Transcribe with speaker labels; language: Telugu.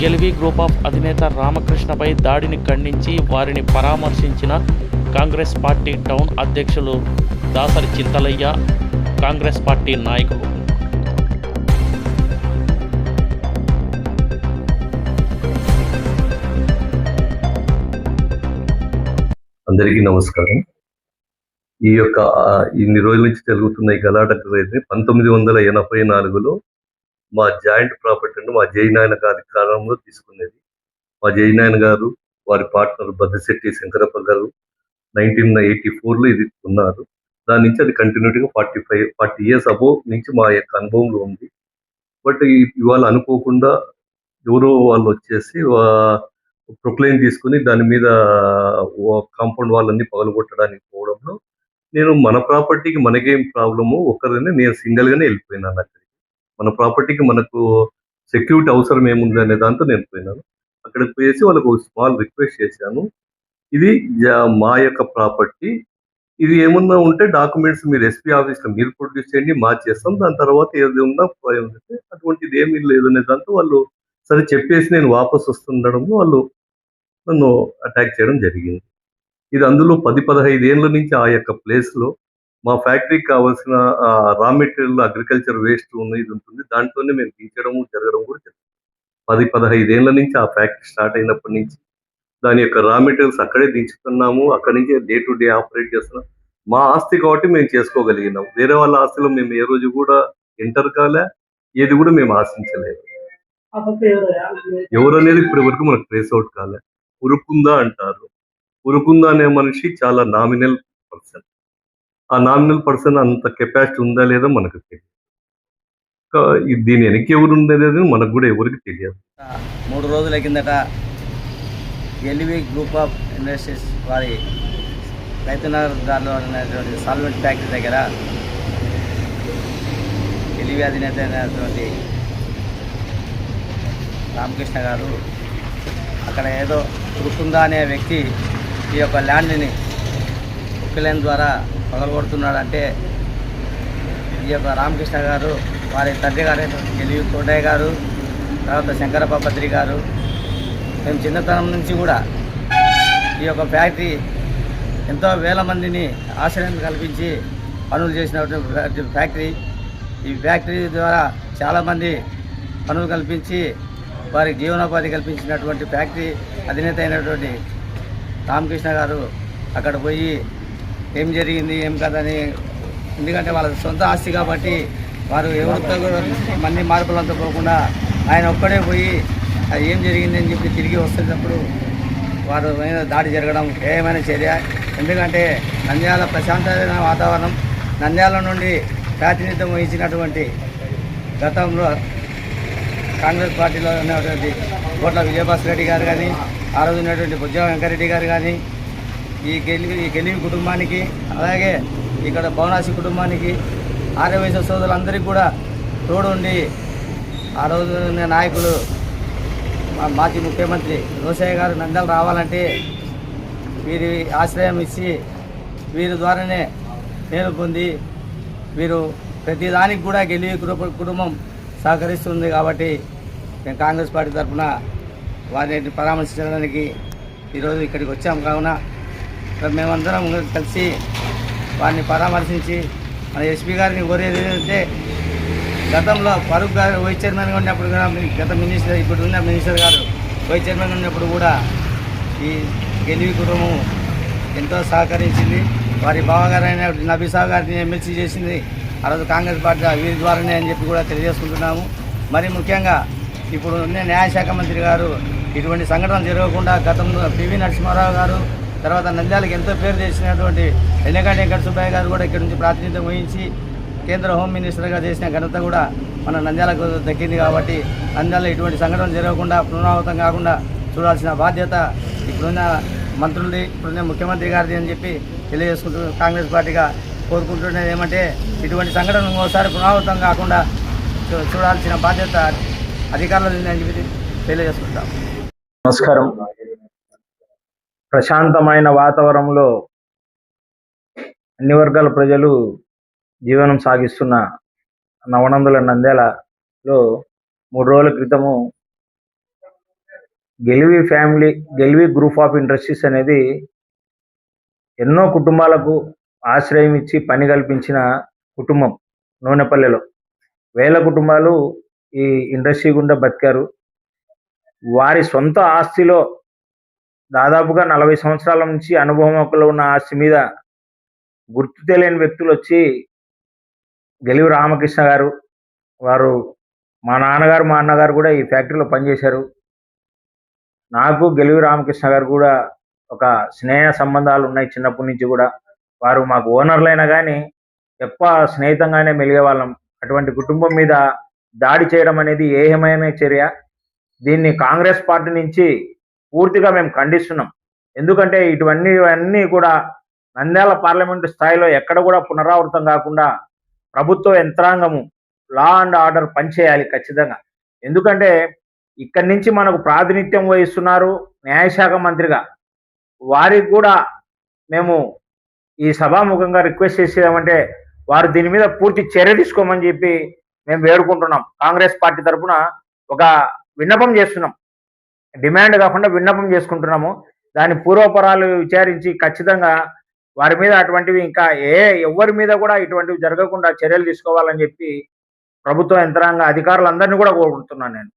Speaker 1: గెలివి గ్రూప్ ఆఫ్ అధినేత రామకృష్ణపై దాడిని ఖండించి వారిని పరామర్శించిన కాంగ్రెస్ పార్టీ టౌన్ అధ్యక్షులు దాసరి చింతలయ్య కాంగ్రెస్ పార్టీ నాయకులు.
Speaker 2: అందరికీ నమస్కారం. ఈ యొక్క ఇన్ని రోజుల నుంచి జరుగుతున్న ఈ గలాట పంతొమ్మిది వందల ఎనభై నాలుగులో మా జాయింట్ ప్రాపర్టీని మా జయనాయన గారి కాలంలో తీసుకునేది. మా జయనాయన గారు వారి పార్ట్నర్ బద్దశెట్టి శంకరప్ప గారు నైన్టీన్ ఎయిటీ ఫోర్లో ఇది ఉన్నారు. దాని నుంచి అది కంటిన్యూటీగా forty five forty years above నుంచి మా యొక్క అనుభవంలో ఉంది. బట్ ఇవాళ అనుకోకుండా ఎవరో వాళ్ళు వచ్చేసి ప్రొక్లైన్ తీసుకుని దాని మీద కాంపౌండ్ వాళ్ళన్ని పగలగొట్టడానికి పోవడంలో నేను మన ప్రాపర్టీకి మనకేం ప్రాబ్లము ఒక్కరిని నేను సింగిల్గానే వెళ్ళిపోయినాను అక్కడికి. మన ప్రాపర్టీకి మనకు సెక్యూరిటీ అవసరం ఏముంది అనే దాంతో నేను పోయినాను. అక్కడికి పోయేసి వాళ్ళకు ఒక స్మాల్ రిక్వెస్ట్ చేశాను. ఇది మా యొక్క ప్రాపర్టీ. ఇది ఏమన్నా ఉంటే డాక్యుమెంట్స్ మీరు ఎస్పీ ఆఫీస్లో మీరు ప్రొడ్యూస్ చేయండి మా చేస్తాం. దాని తర్వాత ఏది ఉన్నా ఉంటే అటువంటిది ఏమీ లేదు అనే దాంతో వాళ్ళు సరే చెప్పేసి నేను వాపస్ వస్తుండడంలో వాళ్ళు నన్ను అటాక్ చేయడం జరిగింది. ఇది అందులో పది పదహైదు ఏళ్ళ నుంచి ఆ యొక్క ప్లేస్లో మా ఫ్యాక్టరీకి కావాల్సిన రా మెటీరియల్ అగ్రికల్చర్ వేస్ట్ ఉన్న ఇది ఉంటుంది. దాంట్లోనే మేము తీర్చడము జరగడం కూడా జరుగుతుంది. పది పదహైదు ఏళ్ళ నుంచి ఆ ఫ్యాక్టరీ స్టార్ట్ అయినప్పటి నుంచి దాని యొక్క రా మెటీరియల్స్ అక్కడే దించుతున్నాము. అక్కడి నుంచి డే టు డే ఆపరేట్ చేస్తున్నాం. మా ఆస్తి కాబట్టి మేము చేసుకోగలిగినాం. వేరే వాళ్ళ ఆస్తిలో మేము ఏ రోజు కూడా ఎంటర్ కాలే ఏది కూడా మేము ఆశించలేదు. ఎవరు అనేది ఇప్పటి వరకు మనకు ట్రేస్ అవుట్ కాలే. ఉరుకుందా అంటారు. ఉరుకుందా అనే మనిషి చాలా నామినల్ పర్సన్. ఆ నామినల్ పర్సన్ అంత కెపాసిటీ ఉందా లేదా మనకు తెలియదు ఇది దీని వెనక్కి ఎవరు ఉండేది మనకు కూడా ఎవరికి తెలియదు.
Speaker 3: మూడు రోజుల కిందట ఎల్వి గ్రూప్ ఆఫ్ ఇండస్ట్రీస్ వారి రైతునగర్ దారిలో ఉన్నటువంటి సాల్వెంట్ ఫ్యాక్టరీ దగ్గర ఎల్వి అధినేత అయినటువంటి రామకృష్ణ గారు అక్కడ ఏదో కృషుందా అనే వ్యక్తి ఈ యొక్క ల్యాండ్ని ఉక్కిలేన్ ద్వారా పగలగొడుతున్నాడంటే ఈ యొక్క రామకృష్ణ గారు వారి తండ్రి గారు ఎలివి కోటయ్య గారు తర్వాత శంకరప్ప పత్రి గారు మేము చిన్నతనం నుంచి కూడా ఈ యొక్క ఫ్యాక్టరీ ఎంతో వేల మందిని ఆశ్రయం కల్పించి పనులు చేసినటువంటి ఫ్యాక్టరీ ఈ ఫ్యాక్టరీ ద్వారా చాలామంది పనులు కల్పించి వారికి జీవనోపాధి కల్పించినటువంటి ఫ్యాక్టరీ అధినేత అయినటువంటి రామకృష్ణ గారు అక్కడ పోయి ఏం జరిగింది ఏం కదని ఎందుకంటే వాళ్ళ సొంత ఆస్తి కాబట్టి వారు ఎవరితో కూడా మన్ని మార్పులంతా పోకుండా ఆయన ఒక్కడే పోయి అది ఏం జరిగింది అని చెప్పి తిరిగి వస్తున్నప్పుడు వారు మీద దాడి జరగడం ఏమైనా చర్య? ఎందుకంటే నంద్యాల ప్రశాంతమైన వాతావరణం నంద్యాల నుండి ప్రాతినిధ్యం వహించినటువంటి గతంలో కాంగ్రెస్ పార్టీలో ఉన్నటువంటి కోట్ల విజయభాస్కర్ రెడ్డి గారు కానీ ఆ రోజు ఉన్నటువంటి బుజ్జ వెంకరెడ్డి గారు కానీ ఈ గెలివి ఈ గెలివి కుటుంబానికి అలాగే ఇక్కడ భవనాసి కుటుంబానికి ఆర్యవైశ్య సోదరులందరికీ కూడా తోడుండి ఆ రోజు నాయకులు మా మాజీ ముఖ్యమంత్రి రోసయ్య గారు నందలు రావాలంటే వీరి ఆశ్రయం ఇచ్చి వీరి ద్వారానే నేను పొంది వీరు ప్రతిదానికి కూడా గెలివి కుటుంబం సహకరిస్తుంది కాబట్టి మేము కాంగ్రెస్ పార్టీ తరఫున వారిని పరామర్శించడానికి ఈరోజు ఇక్కడికి వచ్చాం. కావున మేమందరం కలిసి వారిని పరామర్శించి మన ఎస్పీ గారిని కోరేది ఏంటంటే గతంలో ఫరూక్ గారు వైస్ చైర్మన్గా ఉన్నప్పుడు కూడా గత మినిస్టర్ ఇప్పుడు ఉన్న మినిస్టర్ గారు వైస్ చైర్మన్ ఉన్నప్పుడు కూడా ఈ గెలివి కుటుంబం ఎంతో సహకరించింది. వారి బావగారైన నబీసా గారిని ఎమ్మెల్సీ చేసింది. ఆ రోజు కాంగ్రెస్ పార్టీ వీరి ద్వారానే అని చెప్పి కూడా తెలియజేసుకుంటున్నాము. మరి ముఖ్యంగా ఇప్పుడు ఉన్న న్యాయశాఖ మంత్రి గారు ఇటువంటి సంఘటనలు జరగకుండా గతంలో పివి నరసింహారావు గారు తర్వాత నంద్యాలకు ఎంతో పేరు చేసినటువంటి ఎన్నగంటి వెంకట సుబ్బయ్య గారు కూడా ఇక్కడ నుంచి ప్రాతినిధ్యం వహించి కేంద్ర హోమ్ మినిస్టర్గా చేసిన ఘనత కూడా మన నంద్యాలకు దక్కింది కాబట్టి నంద్యాల ఇటువంటి సంఘటన జరగకుండా పునరావృతం కాకుండా చూడాల్సిన బాధ్యత ఇప్పుడున్న మంత్రులది ఇప్పుడున్న ముఖ్యమంత్రి గారిది అని చెప్పి తెలియజేసుకుంటూ కాంగ్రెస్ పార్టీగా కోరుకుంటున్నది ఏమంటే ఇటువంటి సంఘటనలు ఇంకోసారి పునరావృతం కాకుండా చూ- చూడాల్సిన బాధ్యత అధికారులు అని చెప్పి తెలియజేసుకుంటాం.
Speaker 4: నమస్కారం. ప్రశాంతమైన వాతావరణంలో అన్ని వర్గాల ప్రజలు జీవనం సాగిస్తున్న నవనందుల నంద్యాలలో మూడు రోజుల క్రితము Gelivi family Gelivi group of industries అనేది ఎన్నో కుటుంబాలకు ఆశ్రయం ఇచ్చి పని కల్పించిన కుటుంబం నూనెపల్లెలో. వేల కుటుంబాలు ఈ ఇండస్ట్రీ గుండా బతికారు. వారి సొంత ఆస్తిలో దాదాపుగా నలభై సంవత్సరాల నుంచి అనుభవం ఒకలో ఉన్న ఆస్తి మీద గుర్తు తెలియని వ్యక్తులు వచ్చి గెలివి రామకృష్ణ గారు వారు మా నాన్నగారు మా అన్నగారు కూడా ఈ ఫ్యాక్టరీలో పనిచేశారు. నాకు గెలివి రామకృష్ణ గారు కూడా ఒక స్నేహ సంబంధాలు ఉన్నాయి చిన్నప్పటి నుంచి కూడా. వారు మాకు ఓనర్లైనా కానీ ఎక్కువ స్నేహితంగానే మెలిగే వాళ్ళం. అటువంటి కుటుంబం మీద దాడి చేయడం అనేది ఏహమైన చర్య. దీన్ని కాంగ్రెస్ పార్టీ నుంచి పూర్తిగా మేము ఖండిస్తున్నాం. ఎందుకంటే ఇటువన్నీ అన్నీ కూడా నంద్యాల పార్లమెంటు స్థాయిలో ఎక్కడ కూడా పునరావృతం కాకుండా ప్రభుత్వ యంత్రాంగము లా అండ్ ఆర్డర్ పనిచేయాలి ఖచ్చితంగా. ఎందుకంటే ఇక్కడి నుంచి మనకు ప్రాతినిధ్యం వహిస్తున్నారు న్యాయశాఖ మంత్రిగా. వారికి కూడా మేము ఈ సభాముఖంగా రిక్వెస్ట్ చేసేదామంటే వారు దీని మీద పూర్తి చర్య తీసుకోమని చెప్పి మేము వేడుకుంటున్నాం. కాంగ్రెస్ పార్టీ తరఫున ఒక విన్నపం చేస్తున్నాం. డిమాండ్ కాకుండా విన్నపం చేసుకుంటున్నాము. దాని పూర్వపరాలు విచారించి ఖచ్చితంగా వారి మీద అటువంటివి ఇంకా ఏ ఎవరి మీద కూడా ఇటువంటివి జరగకుండా చర్యలు తీసుకోవాలని చెప్పి ప్రభుత్వ యంత్రాంగ అధికారులందరినీ కూడా కోరుకుంటున్నాను నేను.